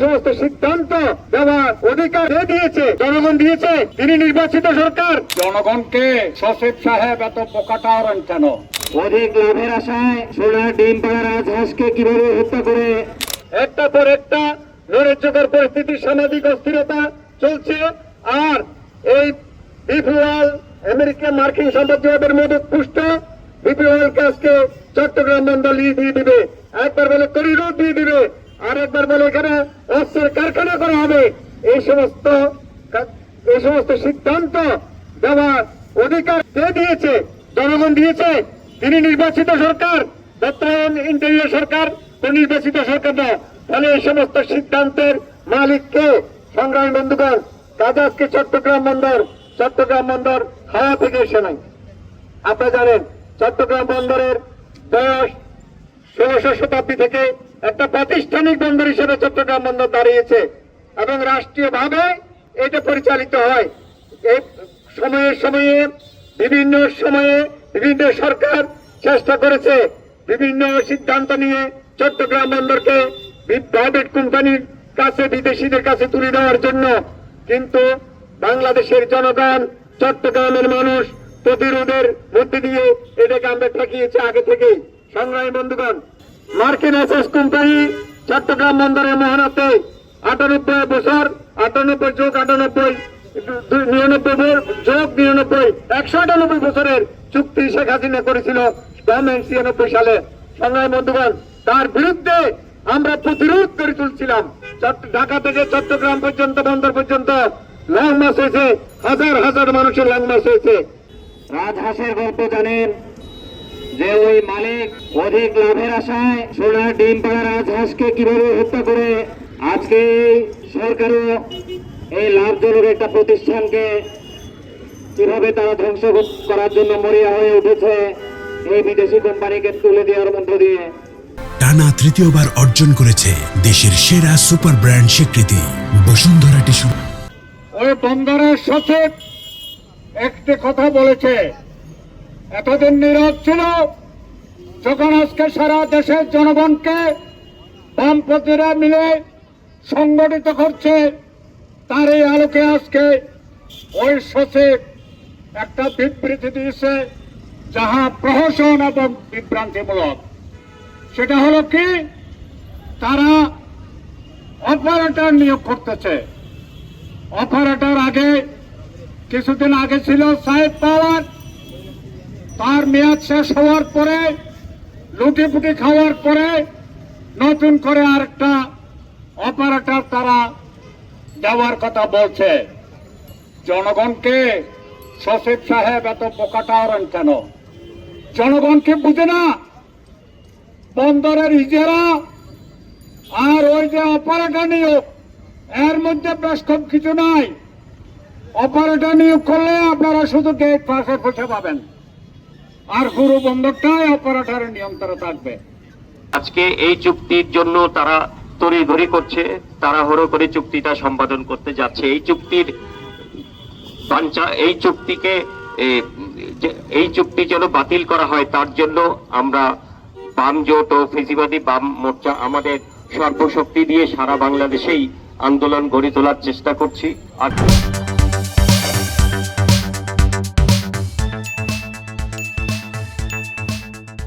সমস্ত সিদ্ধান্ত দেওয়ার অধিকার দিয়েছে জনগণ দিয়েছে তিনি নির্বাচিত সরকার। জনগণকে সচিব সাহেব এত বোকাটাওয়ারেন কেন? অধিক লাভের আশায় সোনার ডিম পাড়া রাজহাঁসকে কীভাবে হত্যা করে? একটা পর একটা নৈরাজ্যকর পরিস্থিতি সামাজিক অস্থিরতা চলছে আর এই বিপুয়াল আমেরিকা মার্কিন সাম্রাজ্যবাদের মদত পুষ্ট বিপুয়ালকে আজকে চট্টগ্রাম মন্ডলী দিয়ে দিবে। একবার বলে করিডোর দিয়ে দিবে। আর একবার বলে এখানে অস্ত্রের কারখানা করা হবে। এই সমস্ত এই সমস্ত সিদ্ধান্ত দেওয়ার অধিকার কে দিয়েছে? জনগণ দিয়েছে। তিনি নির্বাচিত সরকার বর্তমান ইন্টারিয়ার সরকার। কোন নির্বাচিত সরকার না। ফলে এই সমস্ত সিদ্ধান্তের মালিক কে? সংগ্রামী বন্ধুগণ কাজে আজকে চট্টগ্রাম বন্দর। চট্টগ্রাম বন্দর হাওয়া থেকে এসে নাই। আপনারা জানেন, চট্টগ্রাম বন্দরের বয়স ষোলশো শতাব্দী থেকে একটা প্রাতিষ্ঠানিক বন্দর হিসেবে চট্টগ্রাম বন্দর দাঁড়িয়েছে এবং রাষ্ট্রীয়ভাবে এটা পরিচালিত হয়। এই সময়ে সময়ে, বিভিন্ন সময়ে বিভিন্ন সরকার চেষ্টা করেছে বিভিন্ন সিদ্ধান্ত নিয়ে চট্টগ্রাম বন্দরকে প্রাইভেট কোম্পানির কাছে, বিদেশিদের কাছে তুলে দেওয়ার জন্য। কিন্তু বাংলাদেশের জনগণ, চট্টগ্রামের মানুষ প্রতিরোধের মধ্যে দিয়ে এটাকে আমরা ঠেকিয়েছি আগে থেকেই। সংগ্রামী বন্ধুগণ মার্কিন এসএস কোম্পানি চট্টগ্রাম বন্দরের মহানাতে আটানব্বই বছর, আটানব্বই যোগ আটানব্বই নিরানব্বই যোগ নিরানব্বই, একশো আটানব্বই বছরের চুক্তি শেখ হাসিনা করেছিল ছিয়ানব্বই সালে। সংগ্রামী বন্ধুগণ, তার বিরুদ্ধে আমরা প্রতিরোধ করে তুলছিলাম। ঢাকা থেকে চট্টগ্রাম পর্যন্ত, বন্দর পর্যন্ত লং মাস হয়েছে, হাজার হাজার মানুষের লং মাস হয়েছে। রাজহাঁসের গল্প জানেন যে ওই মালিক অধিক লাভের আশায় সোনার ডিম পাড়া রাজহাঁসকে কীভাবে হত্যা করে আজকে এই সরকারও এই লাভজনক একটা প্রতিষ্ঠানকে কীভাবে তারা ধ্বংস করার জন্য মরিয়া হয়ে উঠেছে এই বিদেশি কোম্পানিকে তুলে দেওয়ার মধ্য দিয়ে। টানা তৃতীয়বার অর্জন করেছে দেশের সেরা সুপার ব্র্যান্ড স্বীকৃতি বসুন্ধরা টিস্যু। ওই বন্দরের সচিব একটি কথা বলেছে এতদিন নীরব ছিল, যখন আজকে সারা দেশের জনগণকে বামপন্থীরা মিলে সংগঠিত করছে, তার এই আলোকে আজকে ওই সচিব একটা বিবৃতি দিয়েছে, যাহা প্রহসন এবং বিভ্রান্তিমূলক। সেটা হলো কি, তারা অপারেটর নিয়োগ করতেছে। অপারেটর আগে, কিছুদিন আগে ছিল সাহেব পাওয়ার তার মেয়াদ শেষ হওয়ার পরে, লুটি ফুটি খাওয়ার পরে নতুন করে আরেকটা অপারেটর তারা দেওয়ার কথা বলছে। জনগণকে সচিব সাহেব এত পোকাটা বোকাটাওয়ারেন কেন? জনগণকে বুঝে না? বন্দরের ইজারা আর ওই যে অপারেটর নিয়োগ, এর মধ্যে বেশ খুব কিছু নাই। অপারেটর নিয়োগ করলে আপনারা শুধু গেট পাশে পৌঁছে পাবেন। আর পুরো বন্দরটাই অপারেটরের নিয়ন্ত্রণে থাকবে। আজকে এই চুক্তির জন্য তারা তড়িঘড়ি করছে, তাড়াহুড়ো করে চুক্তিটা সম্পাদন করতে যাচ্ছে। এই চুক্তির এই চুক্তিকে এই চুক্তি যেন বাতিল করা হয়, তার জন্য আমরা বাম জোট ও ফেসিবাদী বাম মোর্চা আমাদের সর্বশক্তি দিয়ে সারা বাংলাদেশেই আন্দোলন গড়ে তোলার চেষ্টা করছি। আর